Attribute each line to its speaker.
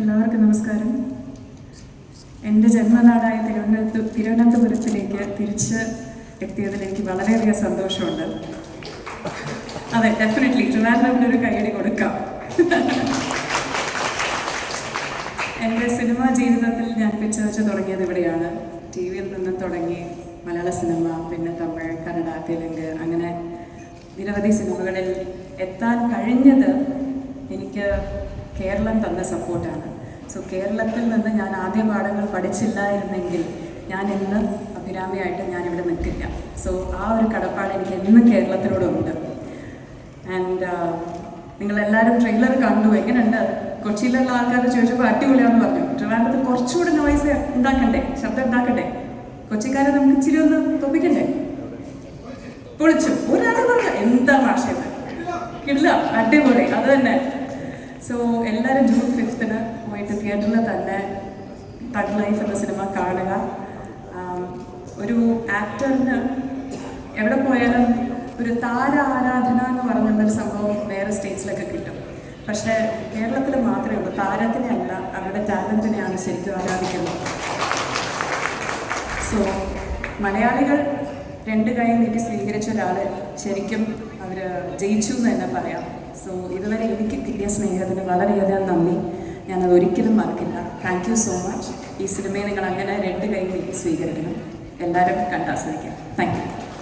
Speaker 1: എല്ലാവർക്കും നമസ്കാരം. എന്റെ ജന്മനാടായ തിരുവനന്ത തിരുവനന്തപുരത്തിലേക്ക് തിരിച്ച് എത്തിയതിൽ എനിക്ക് വളരെയധികം സന്തോഷമുണ്ട്. അതെ ഡെഫിനറ്റ്ലി ട്രിവാൻഡ്രമിന് ഒരു കൈയടി കൊടുക്കാം. എന്റെ സിനിമാ ജീവിതത്തിൽ ഞാൻ പിച്ചവച്ച് തുടങ്ങിയത് ഇവിടെയാണ്. ടി വിയിൽ നിന്നും തുടങ്ങി മലയാള സിനിമ പിന്നെ തമിഴ് കന്നഡ തെലുങ്ക് അങ്ങനെ നിരവധി സിനിമകളിൽ എത്താൻ കഴിഞ്ഞത് എനിക്ക് കേരളം തന്ന സപ്പോർട്ടാണ്. സോ കേരളത്തിൽ നിന്ന് ഞാൻ ആദ്യ പാഠങ്ങൾ പഠിച്ചില്ലായിരുന്നെങ്കിൽ ഞാൻ ഇന്ന് അഭിരാമിയായിട്ട് ഞാനിവിടെ നിൽക്കില്ല. സോ ആ ഒരു കടപ്പാട് എനിക്ക് എന്നും കേരളത്തിനോടുണ്ട്. ആൻഡ് നിങ്ങളെല്ലാവരും ട്രെയിലർ കണ്ടു. എങ്ങനെയുണ്ട് കൊച്ചിയിലുള്ള ആൾക്കാർ ചോദിച്ചപ്പോൾ അടിപൊളിയാന്ന് പറഞ്ഞു. ട്രിവാൻഡ്രത്ത് കുറച്ചുകൂടി നോയ്സ് ഉണ്ടാക്കണ്ടേ? ശബ്ദം ഉണ്ടാക്കണ്ടേ? കൊച്ചിക്കാരെ നമുക്ക് ഇച്ചിരി ഒന്ന് തൊപ്പിക്കണ്ടേ? പൊളിച്ചു. ഒരാൾ പറഞ്ഞു എന്താ ഭാഷയത് കിടില്ല അടിപൊളി. അത് തന്നെ. എല്ലാവരും ജൂൺ ഫിഫ്ത്തിന് പോയിട്ട് തിയേറ്ററിൽ തന്നെ തഗ് ലൈഫ് എന്ന സിനിമ കാണുക. ഒരു ആക്ടറിന് എവിടെ പോയാലും ഒരു താര ആരാധന എന്ന് പറഞ്ഞൊരു സംഭവം വേറെ സ്റ്റേറ്റ്സിലൊക്കെ കിട്ടും. പക്ഷേ കേരളത്തിൽ മാത്രമേ ഉള്ളൂ. താരത്തിനെ അല്ല അവരുടെ ടാലന്റിനെയാണ് ശരിക്കും ആരാധിക്കുന്നത്. സോ മലയാളികൾ രണ്ട് കൈ നീട്ടി സ്വീകരിച്ച ഒരാൾ ശരിക്കും അവർ ജയിച്ചു എന്ന് തന്നെ പറയാം. സോ ഇതുവരെ എനിക്ക് കിട്ടിയ സ്നേഹത്തിന് വളരെയധികം നന്ദി. ഞാനത് ഒരിക്കലും മറക്കില്ല. താങ്ക് യു സോ മച്ച് ഈ സിനിമയെ നിങ്ങൾ അങ്ങനെ രണ്ട് കൈ നീട്ടി സ്വീകരിക്കണം. എല്ലാവരും കണ്ടാസ്വദിക്കാം താങ്ക് യു